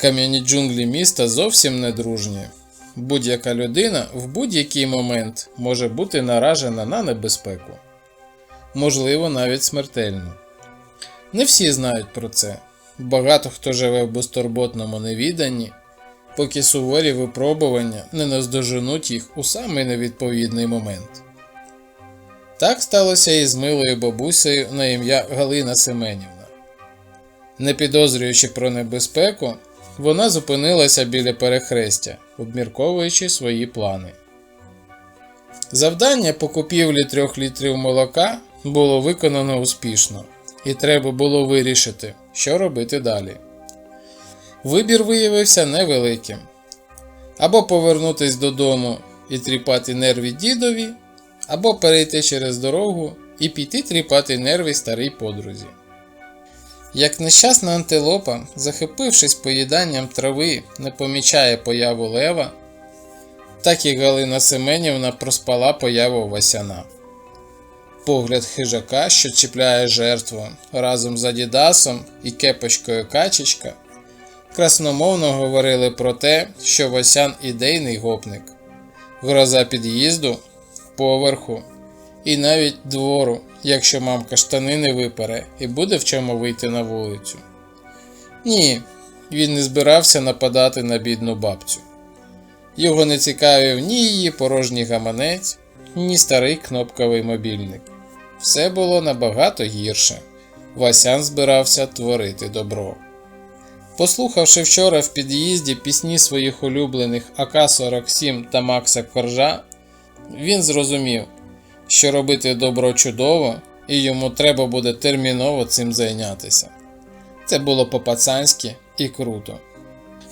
Кам'яні джунглі міста зовсім не дружні. Будь-яка людина в будь-який момент може бути наражена на небезпеку, можливо, навіть смертельну. Не всі знають про це. Багато хто живе в безтурботному невіданні, поки суворі випробування не наздоженуть їх у самий невідповідний момент. Так сталося і з милою бабусею на ім'я Галина Семенівна. Не підозрюючи про небезпеку, вона зупинилася біля перехрестя, обмірковуючи свої плани. Завдання по купівлі трьох літрів молока було виконано успішно, і треба було вирішити, що робити далі. Вибір виявився невеликим. Або повернутись додому і тріпати нерві дідові, або перейти через дорогу і піти тріпати нерви старій подрузі. Як нещасна антилопа, захопившись поїданням трави, не помічає появу лева, так і Галина Семенівна проспала появу Васяна. Погляд хижака, що чіпляє жертву разом з Адідасом і кепочкою качечка, красномовно говорили про те, що Васян ідейний гопник, гроза під'їзду, поверху і навіть двору, якщо мамка штани не випере і буде в чому вийти на вулицю. Ні, він не збирався нападати на бідну бабцю. Його не цікавив ні її порожній гаманець, ні старий кнопковий мобільник. Все було набагато гірше. Васян збирався творити добро. Послухавши вчора в під'їзді пісні своїх улюблених АК-47 та Макса Коржа, він зрозумів, що робити добро чудово, і йому треба буде терміново цим зайнятися. Це було по-пацанськи і круто.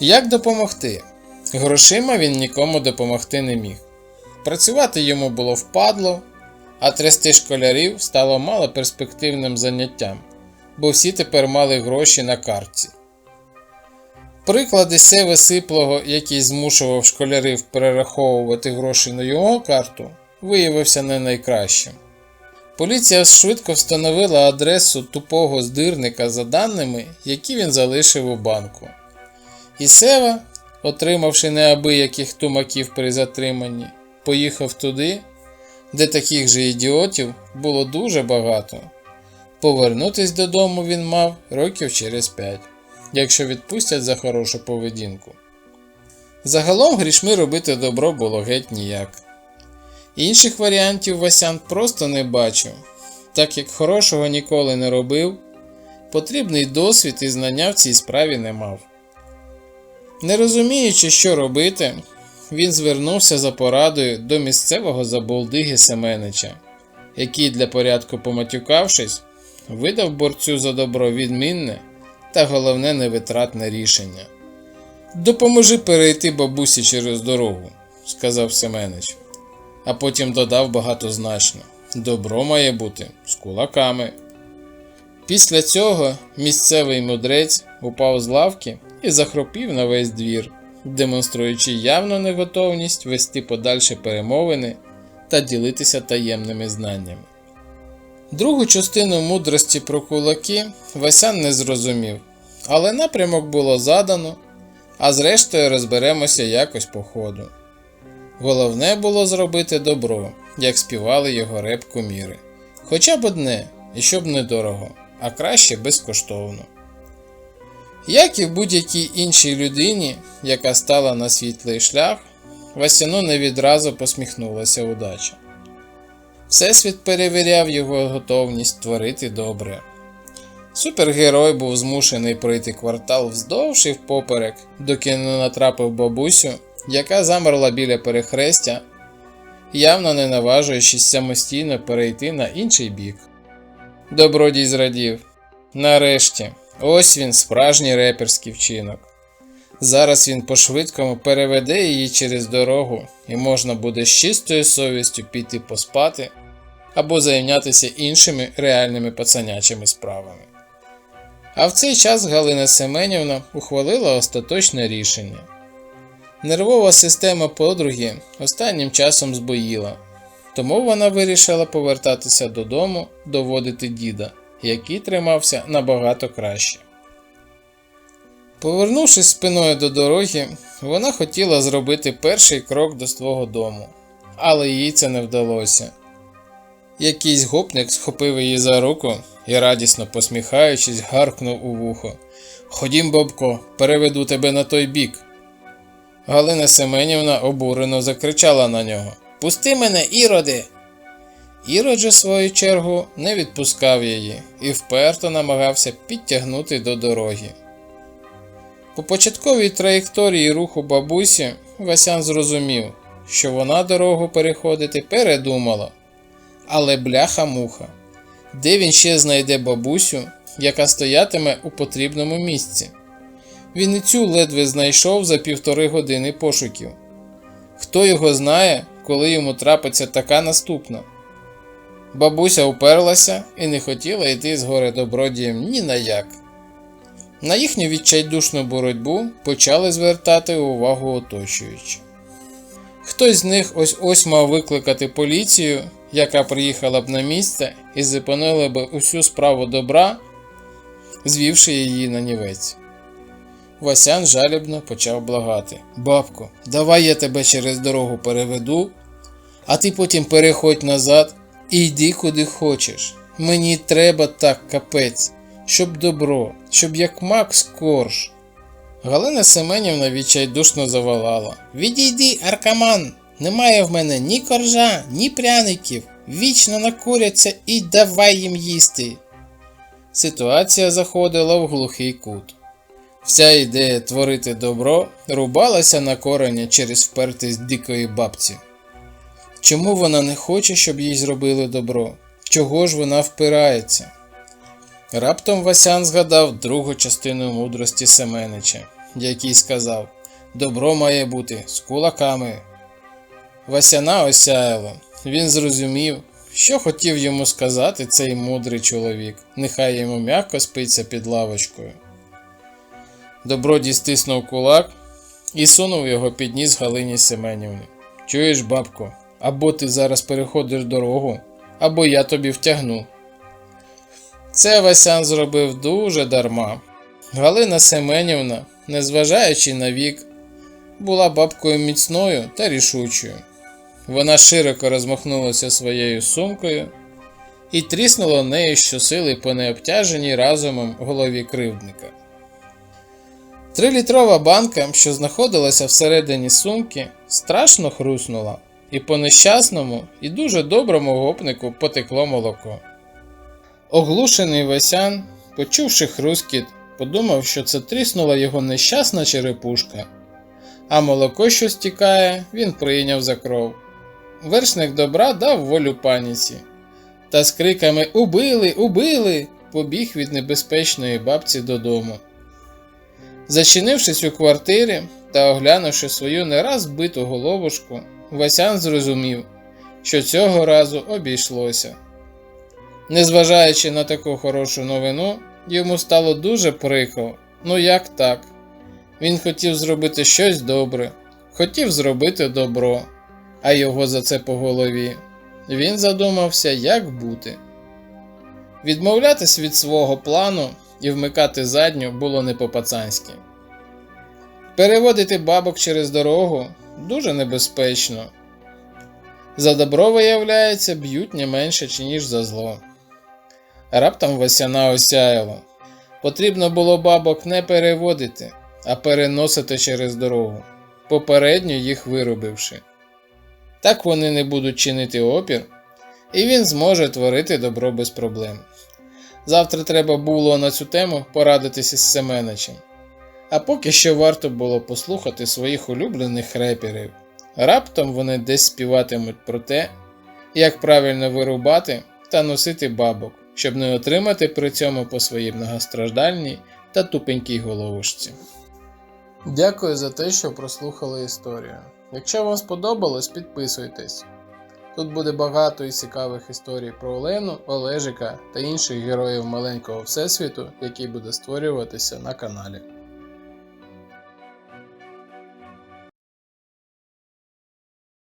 Як допомогти? Грошима він нікому допомогти не міг. Працювати йому було впадло, а трясти школярів стало малоперспективним заняттям, бо всі тепер мали гроші на картці. Приклади Севи Сиплого, який змушував школярів перераховувати гроші на його карту, виявився не найкращим. Поліція швидко встановила адресу тупого здирника за даними, які він залишив у банку. І Сева, отримавши неабияких тумаків при затриманні, поїхав туди, де таких же ідіотів було дуже багато. Повернутись додому він мав років через п'ять, якщо відпустять за хорошу поведінку. Загалом грішми робити добро було геть ніяк. Інших варіантів Васян просто не бачив, так як хорошого ніколи не робив, потрібний досвід і знання в цій справі не мав. Не розуміючи, що робити, він звернувся за порадою до місцевого заболдиги Семенича, який, для порядку поматюкавшись, видав борцю за добро відмінне та головне невитратне рішення. Допоможи перейти бабусі через дорогу, сказав Семенич, а потім додав багатозначно: добро має бути з кулаками. Після цього місцевий мудрець упав з лавки і захропів на весь двір, демонструючи явну неготовність вести подальші перемовини та ділитися таємними знаннями. Другу частину мудрості про кулаки Васян не зрозумів, але напрямок було задано, а зрештою розберемося якось по ходу. Головне було зробити добро, як співали його реп куміри. Хоча б одне, і щоб недорого, а краще безкоштовно. Як і в будь-якій іншій людині, яка стала на світлий шлях, Васяну не відразу посміхнулася удача. Всесвіт перевіряв його готовність творити добре. Супергерой був змушений пройти квартал вздовж і впоперек, доки не натрапив бабусю, яка замерла біля перехрестя, явно не наважуючись самостійно перейти на інший бік. Добродій зрадів. Нарешті, ось він, справжній реперський вчинок. Зараз він по-швидкому переведе її через дорогу, і можна буде з чистою совістю піти поспати або зайнятися іншими реальними пацанячими справами. А в цей час Галина Семенівна ухвалила остаточне рішення. Нервова система подруги останнім часом збоїла, тому вона вирішила повертатися додому, доводити діда, який тримався набагато краще. Повернувшись спиною до дороги, вона хотіла зробити перший крок до свого дому, але їй це не вдалося. Якийсь гопник схопив її за руку і, радісно посміхаючись, гаркнув у вухо. Ходім, Бобко, переведу тебе на той бік. Галина Семенівна обурено закричала на нього Пусти мене, іроди! Ірод же, свою чергу, не відпускав її і вперто намагався підтягнути до дороги. По початковій траєкторії руху бабусі Васян зрозумів, що вона дорогу переходити передумала. Але бляха-муха, де він ще знайде бабусю, яка стоятиме у потрібному місці? Він і цю ледве знайшов за півтори години пошуків. Хто його знає, коли йому трапиться така наступна? Бабуся уперлася і не хотіла йти з горе добродієм ні на як. На їхню відчайдушну боротьбу почали звертати увагу оточуючі. Хтось з них ось ось мав викликати поліцію, яка приїхала б на місце і зупинила б усю справу добра, звівши її на нівець. Васян жалібно почав благати Бабко, давай я тебе через дорогу переведу, а ти потім переходь назад і йди куди хочеш. Мені треба так капець, щоб добро, щоб як Макс Корж. Галина Семенівна відчайдушно завалала. Відійди, аркаман! Немає в мене ні коржа, ні пряників. Вічно накуряться і давай їм їсти. Ситуація заходила в глухий кут. Вся ідея творити добро рубалася на корення через впертість дикої бабці. Чому вона не хоче, щоб їй зробили добро? Чого ж вона впирається? Раптом Васян згадав другу частину мудрості Семенича, який сказав: Добро має бути з кулаками. Васяна осяяло. Він зрозумів, що хотів йому сказати цей мудрий чоловік, нехай йому м'яко спиться під лавочкою. Добродій стиснув кулак і сунув його під ніс Галині Семенівні. Чуєш, бабко, або ти зараз переходиш дорогу, або я тобі втягну. Це Васян зробив дуже дарма. Галина Семенівна, незважаючи на вік, була бабкою міцною та рішучою. Вона широко розмахнулася своєю сумкою і тріснула нею щосили по необтяженій разумом голові кривдника. Трилітрова банка, що знаходилася всередині сумки, страшно хруснула, і по нещасному і дуже доброму гопнику потекло молоко. Оглушений Васян, почувши хрускіт, подумав, що це тріснула його нещасна черепушка, а молоко, що стікає, він прийняв за кров. Вершник добра дав волю паніці, та з криками Убили, убили! побіг від небезпечної бабці додому. Зачинившись у квартирі та оглянувши свою не раз биту головушку, Васян зрозумів, що цього разу обійшлося. Незважаючи на таку хорошу новину, йому стало дуже прикро. Ну як так? Він хотів зробити щось добре, хотів зробити добро, а його за це по голові. Він задумався, як бути. Відмовлятись від свого плану і вмикати задню було не по-пацанськи. Переводити бабок через дорогу дуже небезпечно. За добро, виявляється, б'ють не менше, ніж за зло. Раптом Васяна осяяло. Потрібно було бабок не переводити, а переносити через дорогу, попередньо їх виробивши. Так вони не будуть чинити опір, і він зможе творити добро без проблем. Завтра треба було на цю тему порадитися з Семеничем. А поки що варто було послухати своїх улюблених реперів. Раптом вони десь співатимуть про те, як правильно вирубати та носити бабок, щоб не отримати при цьому по своїй многостраждальній та тупенькій головушці. Дякую за те, що прослухали історію. Якщо вам сподобалось, підписуйтесь. Тут буде багато і цікавих історій про Олену, Олежика та інших героїв маленького всесвіту, який буде створюватися на каналі.